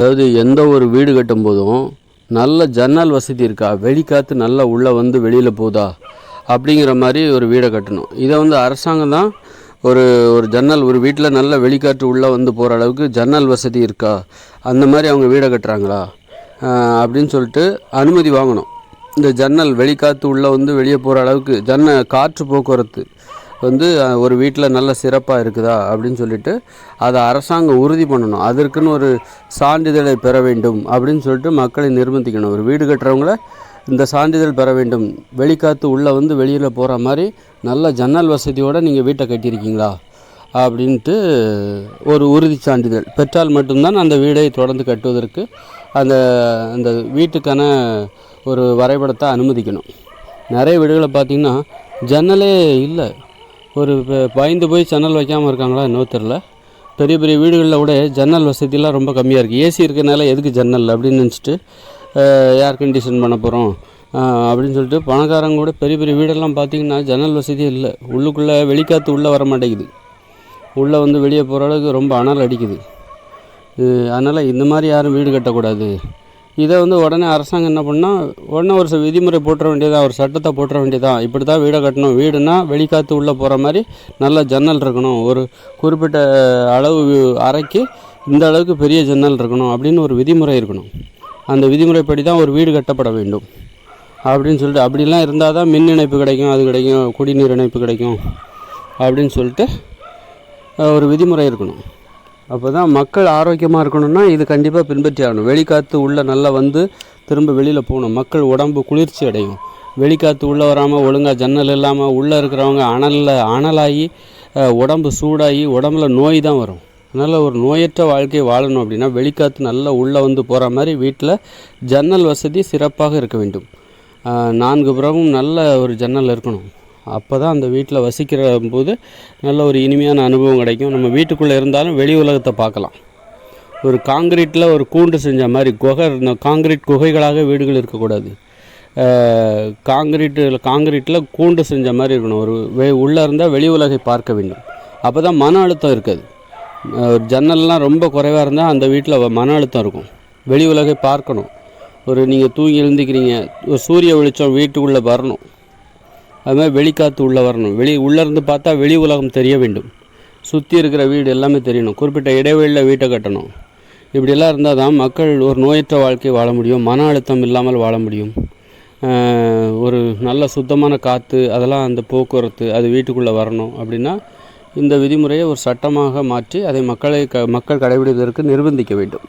அதாவது எந்த ஒரு வீடு கட்டும் போதும் நல்ல ஜன்னல் வசதி இருக்கா? வெளிக்காற்று நல்லா உள்ளே வந்து வெளியில் போகுதா அப்படிங்கிற மாதிரி ஒரு வீடை கட்டணும். இதை வந்து அரசாங்கம் தான் ஒரு ஒரு ஜன்னல் ஒரு வீட்டில் நல்ல வெளிக்காற்று உள்ளே வந்து போகிற அளவுக்கு ஜன்னல் வசதி இருக்கா? அந்த மாதிரி அவங்க வீடை கட்டுறாங்களா? அப்படின்னு சொல்லிட்டு அனுமதி வாங்கணும். இந்த ஜன்னல் வெளிக்காற்று உள்ளே வந்து வெளியே போகிற அளவுக்கு ஜன்ன காற்று போக்குவரத்து வந்து ஒரு வீட்டில் நல்ல சிறப்பாக இருக்குதா அப்படின்னு சொல்லிட்டு அதை அரசாங்கம் உறுதி பண்ணணும். அதற்குன்னு ஒரு சான்றிதழை பெற வேண்டும் அப்படின்னு சொல்லிட்டு மக்களை நிர்பந்திக்கணும். ஒரு வீடு கட்டுறவங்கள இந்த சான்றிதழ் பெற வேண்டும். வெளிக்காற்று உள்ளே வந்து வெளியில் போகிற மாதிரி நல்ல ஜன்னல் வசதியோடு நீங்கள் வீட்டை கட்டியிருக்கீங்களா? அப்படின்ட்டு ஒரு உறுதி சான்றிதழ். பெற்றால் மட்டும்தான் அந்த வீடை தொடர்ந்து கட்டுவதற்கு அந்த அந்த வீட்டுக்கான ஒரு வரைபடத்தை அனுமதிக்கணும். நிறைய வீடுகளை பார்த்தீங்கன்னா ஜன்னலே இல்லை. ஒரு பயந்து போய் ஜன்னல் வைக்காமல் இருக்காங்களா இன்னும் தெரில பெரிய பெரிய வீடுகளில் கூட ஜன்னல் வசதியெலாம் ரொம்ப கம்மியாக இருக்குது ஏசி இருக்கிறனால எதுக்கு ஜன்னல் அப்படின்னு நினச்சிட்டு ஏர் கண்டிஷன் பண்ண போகிறோம் அப்படின்னு சொல்லிட்டு பணக்காரங்க கூட பெரிய பெரிய வீடெல்லாம் பார்த்தீங்கன்னா ஜன்னல் வசதியே இல்லை. உள்ளுக்குள்ளே வெளிக்காற்று உள்ளே வர மாட்டேங்குது. உள்ளே வந்து வெளியே போகிற அளவுக்கு ரொம்ப அனல் அடிக்குது. அதனால் இந்த மாதிரி யாரும் வீடு கட்டக்கூடாது. இதை வந்து உடனே அரசாங்கம் என்ன பண்ணால் உடனே ஒரு விதிமுறை போட்டுற வேண்டியதாக ஒரு சட்டத்தை போட்டுற வேண்டியதான் இப்படி தான் வீடை கட்டணும். வீடுனா வெளிக்காற்று உள்ளே போகிற மாதிரி நல்ல ஜன்னல் இருக்கணும். ஒரு குறிப்பிட்ட அளவு அறைக்கு இந்த அளவுக்கு பெரிய ஜன்னல் இருக்கணும் அப்படின்னு ஒரு விதிமுறை இருக்கணும். அந்த விதிமுறைப்படி தான் ஒரு வீடு கட்டப்பட வேண்டும். அப்படின்னு சொல்லிட்டு அப்படிலாம் இருந்தால் தான் மின் இணைப்பு கிடைக்கும் அது கிடைக்கும் குடிநீர் இணைப்பு கிடைக்கும் அப்படின்னு சொல்லிட்டு ஒரு விதிமுறை இருக்கணும். அப்போ தான் மக்கள் ஆரோக்கியமாக இருக்கணும்னா இது கண்டிப்பாக பின்பற்றி ஆகணும். வெளிக்காற்று உள்ளே நல்லா வந்து திரும்ப வெளியில் போகணும். மக்கள் உடம்பு குளிர்ச்சி அடையும். வெளிக்காற்று உள்ளே வராமல் ஒழுங்காக ஜன்னல் இல்லாமல் உள்ளே இருக்கிறவங்க அனலில் அனலாகி உடம்பு சூடாகி உடம்புல நோய் தான் வரும். அதனால் ஒரு நோயற்ற வாழ்க்கை வாழணும் அப்படின்னா வெளிக்காற்று நல்லா உள்ளே வந்து போகிற மாதிரி வீட்டில் ஜன்னல் வசதி சிறப்பாக இருக்க வேண்டும். நான்கு புறமும் நல்ல ஒரு ஜன்னல் இருக்கணும். அப்போ தான் அந்த வீட்டில் வசிக்கிற போது நல்ல ஒரு இனிமையான அனுபவம் கிடைக்கும். நம்ம வீட்டுக்குள்ளே இருந்தாலும் வெளி உலகத்தை பார்க்கலாம். ஒரு காங்கிரீட்டில் ஒரு கூண்டு செஞ்ச மாதிரி குகை இந்த காங்கிரீட் குகைகளாக வீடுகள் இருக்கக்கூடாது. காங்கிரீட்டில் காங்கிரீட்டில் கூண்டு செஞ்ச மாதிரி இருக்கணும். ஒரு வெ உள்ளே இருந்தால் வெளி உலகை பார்க்க வேண்டும். அப்போ தான் மன அழுத்தம் இருக்காது. ஒரு ஜன்னல்லாம் ரொம்ப குறைவாக இருந்தால் அந்த வீட்டில் மன அழுத்தம் இருக்கும். வெளி உலகை பார்க்கணும். ஒரு நீங்கள் தூங்கி எழுந்திக்கிறீங்க ஒரு சூரிய வெளிச்சம் வீட்டுக்குள்ளே வரணும். அது மாதிரி வெளிக்காற்று உள்ளே வரணும். வெளி உள்ளேருந்து பார்த்தா வெளி உலகம் தெரிய வேண்டும். சுற்றி இருக்கிற வீடு எல்லாமே தெரியணும். குறிப்பிட்ட இடைவெளியில் வீட்டை கட்டணும். இப்படியெல்லாம் இருந்தால் தான் மக்கள் ஒரு நோயற்ற வாழ்க்கை வாழ முடியும். மன அழுத்தம் இல்லாமல் வாழ முடியும். ஒரு நல்ல சுத்தமான காற்று அதெல்லாம் அந்த போக்குவரத்து அது வீட்டுக்குள்ளே வரணும் அப்படின்னா இந்த விதிமுறையை ஒரு சட்டமாக மாற்றி அதை மக்களை க மக்கள் கடைபிடிப்பதற்கு நிர்பந்திக்க வேண்டும்.